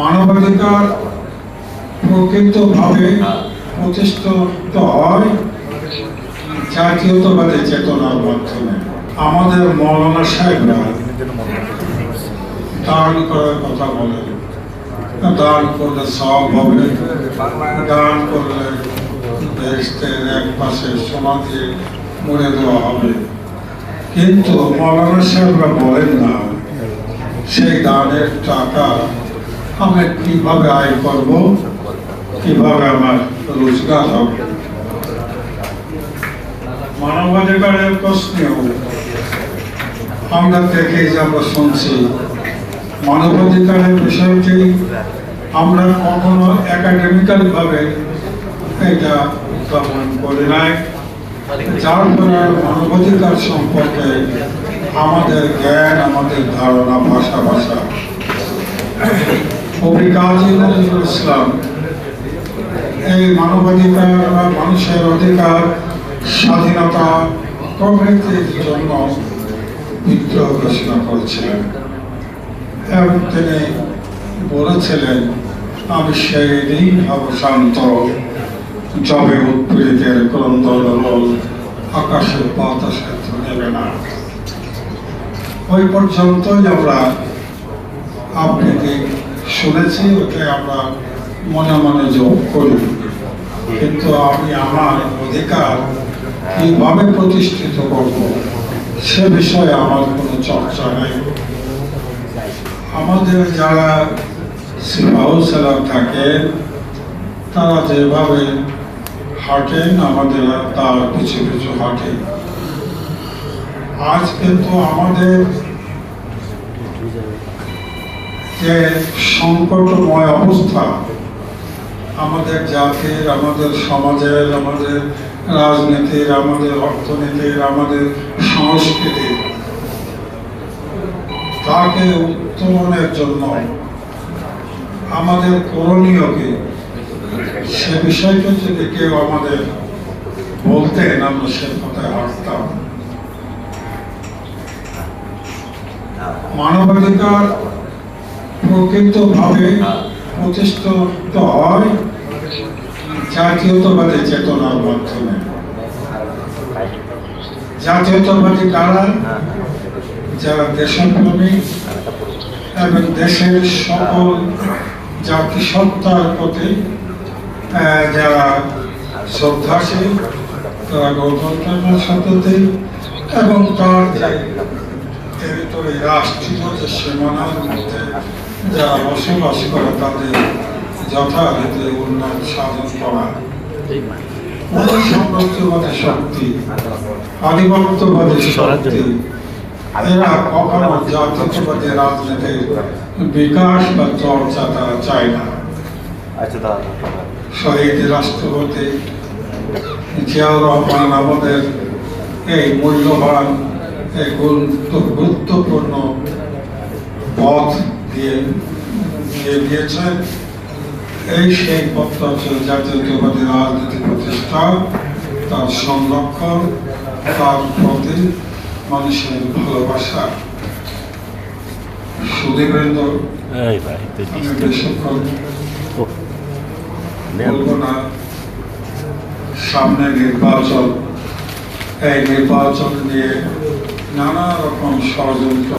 মানবাধিকার প্রকৃতভাবে প্রতিষ্ঠিত হয় জাতীয়তাবাদী চেতনার মাধ্যমে। আমাদের মৌলানা সাহেবরা দান করার কথা বলেন দান করলে সব হবে। দান করলে দেশের এক পাশে দিয়ে মুড়ে দেওয়া হবে। কিন্তু মৌলানা সাহেবরা বলেন না, সেই দানের টাকা আমি কীভাবে আয় করব, কীভাবে আমার রোজগার হবে মানবাধিকারের প্রশ্নেও আমরা দেখি যে আমরা শুনছি। মানবাধিকারের বিষয়টি আমরা কখনো একাডেমিক্যাল ভাবে এটা উত্থাপন করি নাই। যার ফলে মানবাধিকার সম্পর্কে আমাদের জ্ঞান, আমাদের ধারণা, ভাষা ভাষা। ইসলাম এই মানবাধিকার মানুষের অধিকার, স্বাধীনতা প্রভৃতির জন্য বিদ্রোহ ঘোষণা করেছিলেন। এবং তিনি বলেছিলেন, আমি সেই দিন হব শান্ত। জবে উৎপীড়িতের ক্রন্দন আকাশের বাতাসে নেবে না। ওই পর্যন্তই আমরা আপনাকে শুনেছি ওকে আমরা মনে মনে যোগ করি। কিন্তু আমি আমার অধিকার কীভাবে প্রতিষ্ঠিত করব, সে বিষয়ে আমার কোনো চর্চা নেই। আমাদের যারা সিপাহসালা থাকেন তারা যেভাবে হাঁটেন, আমাদের তার পিছু পিছু হাঁটে। আজ কিন্তু আমাদের যে সংকটময় অবস্থা আমাদের জাতির, আমাদের সমাজের, আমাদের রাজনীতির, আমাদের অর্থনীতির, আমাদের সংস্কৃতির, তাকে উত্তরণের জন্য আমাদের করণীয় কি সে বিষয়টা যদি কেউ আমাদের বলতেন, আমরা সে কথায় হাঁটতাম। মানবাধিকার প্রকৃতভাবে প্রতিষ্ঠিত হয় জাতীয়তাবাদী চেতনার মাধ্যমে। জাতীয়তাবাদী কারা? যারা দেশপ্রেমী এবং দেশের সকল জাতিসত্তার প্রতি যারা শ্রদ্ধাশীল তারা গণতন্ত্রের সাথে এবং তার যে টেরিটরি রাষ্ট্রীয় যে সীমানার মধ্যে যারা বসবাস করে তাদের যথারীতি উন্নয়ন সাধন করা। সাম্রাজ্যবাদী শক্তি আধিপত্যবাদী শক্তি এরা কখনো জাতীয়তাবাদী রাজনীতির বিকাশ বা চর্চা তারা চায় না। আচ্ছা শহীদ রাষ্ট্রপতি জিয়াউর রহমান আমাদের এই মূল্যবান এই গুরুত্ব- গুরুত্বপূর্ণ পথ দিয়ে দিয়ে দিয়েছেন এই সেই পথটা হচ্ছে জাতীয়তাবাদী রাজনীতি প্রতিষ্ঠা তার সংরক্ষণ তার প্রতি মানুষের ভালোবাসা। সুদীবৃন্দ এই ভাই তুই আমি বেশিক্ষণ বলব না। সামনে নির্বাচন। এই নির্বাচন নিয়ে নানা রকম ষড়যন্ত্র।